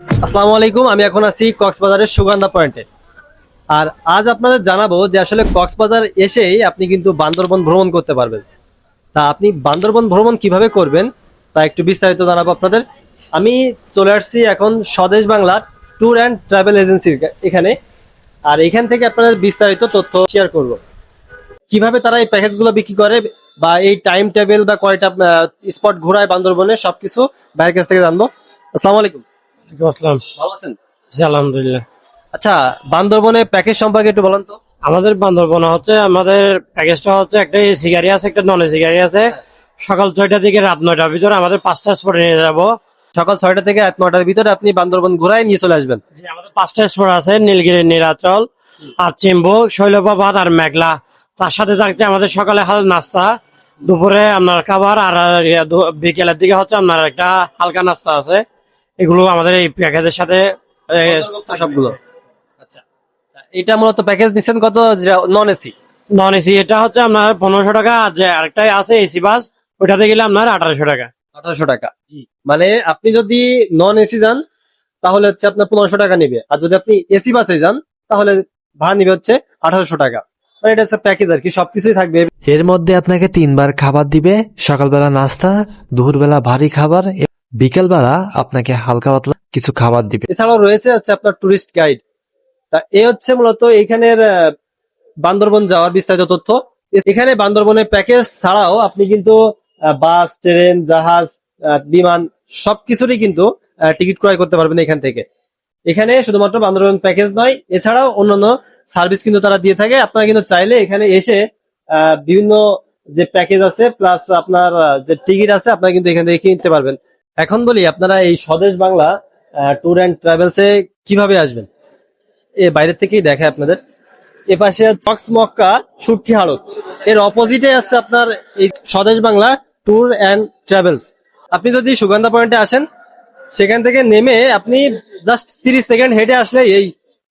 আসসালামু আলাইকুম, আমি এখন আছি কক্সবাজারের সুগন্ধা পয়েন্টে। আর আজ আপনাদের জানাব যে আসলে কক্সবাজার এসেই আপনি কিন্তু বান্দরবন ভ্রমণ করতে পারবেন। তা আপনি বান্দরবন ভ্রমণ কীভাবে করবেন, তা একটু বিস্তারিত জানাব আপনাদের। আমি চলে আসছি এখন স্বদেশ বাংলার ট্যুর অ্যান্ড ট্রাভেল এজেন্সির এখানে। আর এখান থেকে আপনাদের বিস্তারিত তথ্য শেয়ার করব। কীভাবে তারা এই প্যাকেজগুলো বিক্রি করে বা এই টাইম টেবিল বা কয়টা স্পট ঘোরায় বান্দরবনে, সবকিছু ভাইয়ের কাছ থেকে জানব। আসসালামু আলাইকুম। আসসালাম। ভালো আছেন? জি, আলহামদুলিল্লাহ। আচ্ছা বান্দরবনে প্যাকেজ সম্পর্কে একটু বলেন তো। আমাদের বান্দরবন হচ্ছে আমাদের প্যাকেজটা হচ্ছে একটা এসি গাড়ি আছে একটা নন এসি গাড়ি আছে। সকাল ছয়টা থেকে রাত নয়টার ভিতরে আমাদের পাঁচটা স্পটে নিয়ে যাব। সকাল ছয়টা থেকে রাত নটার ভিতরে আপনি বান্দরবন ঘোরায় নিয়ে চলে আসবেন। জি, আমাদের পাঁচটা স্পট আছে নীলগিরি নীলাচল আর চিম্বু শৈলবাবাদ আর মেঘলা। তার সাথে থাকছে আমাদের সকালে হাল নাস্তা। দুপুরে আপনার খাবার আর বিকেলের দিকে হচ্ছে আপনার একটা হালকা নাস্তা আছে। এগুলো আমাদের এই প্যাকেজের সাথে সবগুলো। আচ্ছা। এটা মূলত প্যাকেজ নিচ্ছেন কত? নন এসি নন এসি এটা হচ্ছে আপনার পনেরোশো টাকা আর যে আরেকটাই আছে এসি বাস ওটাতে গেলে আপনার আঠারোশো টাকা। আঠারোশো টাকা। মানে আপনি যদি নন এসি যান তাহলে হচ্ছে আপনার পনেরোশো টাকা নিবে। আর যদি আপনি এসি বাসে যান তাহলে ভাড়া নিবে হচ্ছে আঠারোশো টাকা। মানে এটা হচ্ছে প্যাকেজ আর কি সবকিছুই থাকবে। এর মধ্যে আপনাকে তিনবার খাবার দিবে সকালবেলা নাস্তা দুপুরবেলা ভারী খাবার বিকেলবেলা আপনাকে হালকা পাতলা কিছু খাবার দিবে। এছাড়াও রয়েছে হচ্ছে আপনার টুরিস্ট গাইড তা এ হচ্ছে মূলত এখানের বান্দরবন যাওয়ার বিস্তারিত তথ্য। এখানে বান্দরবনের প্যাকেজ ছাড়াও আপনি কিন্তু বাস, ট্রেন, জাহাজ বিমান সবকিছুরই কিন্তু টিকিট ক্রয় করতে পারবেন এখান থেকে। এখানে শুধুমাত্র বান্দরবন প্যাকেজ নয়, এছাড়াও অন্যান্য সার্ভিস কিন্তু তারা দিয়ে থাকে। আপনারা কিন্তু চাইলে এখানে এসে বিভিন্ন যে প্যাকেজ আছে, প্লাস আপনার যে টিকিট আছে, আপনারা কিন্তু এখান থেকে কিনতে পারবেন। এখন বলি, আপনারা এই স্বদেশ বাংলা ট্যুর অ্যান্ড ট্রাভেলসে কীভাবে আসবেন? এ বাইরের থেকেই দেখে আপনাদের। এ পাশে চক্স মক্কা সুটকি হাড়ত এর অপোজিটে আছে আপনার এই স্বদেশ বাংলা ট্যুর অ্যান্ড ট্রাভেলস আপনি যদি সুগন্ধা পয়েন্টে আসেন, সেখান থেকে নেমে আপনি জাস্ট তিরিশ সেকেন্ড হেঁটে আসলে এই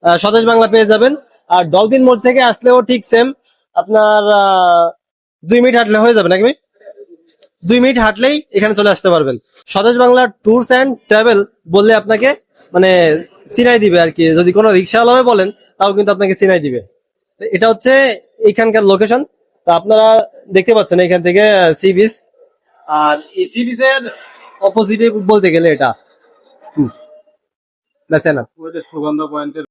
স্বদেশ বাংলা পেয়ে যাবেন। আর ডলফিন মোড় থেকে আসলেও ঠিক সেম আপনার দুই মিনিট হাঁটলে হয়ে যাবে নাকি দুই মিনিট হাঁটলেই এখানে চলে আসতে পারবেন। স্বদেশ বাংলা ট্যুরস অ্যান্ড ট্রাভেল বললে আপনাকে মানে চিনাই দিবে আর কি। যদি কোনো রিক্সাওয়ালা বলেন, তাও কিন্তু আপনাকে চিনাই দিবে। এটা হচ্ছে এখানকার লোকেশন তা আপনারা দেখতে পাচ্ছেন এখান থেকে সি বিচ আর এই সি বিচের অপোজিটে বলতে গেলে এটা। enough। সুগন্ধ পয়েন্টের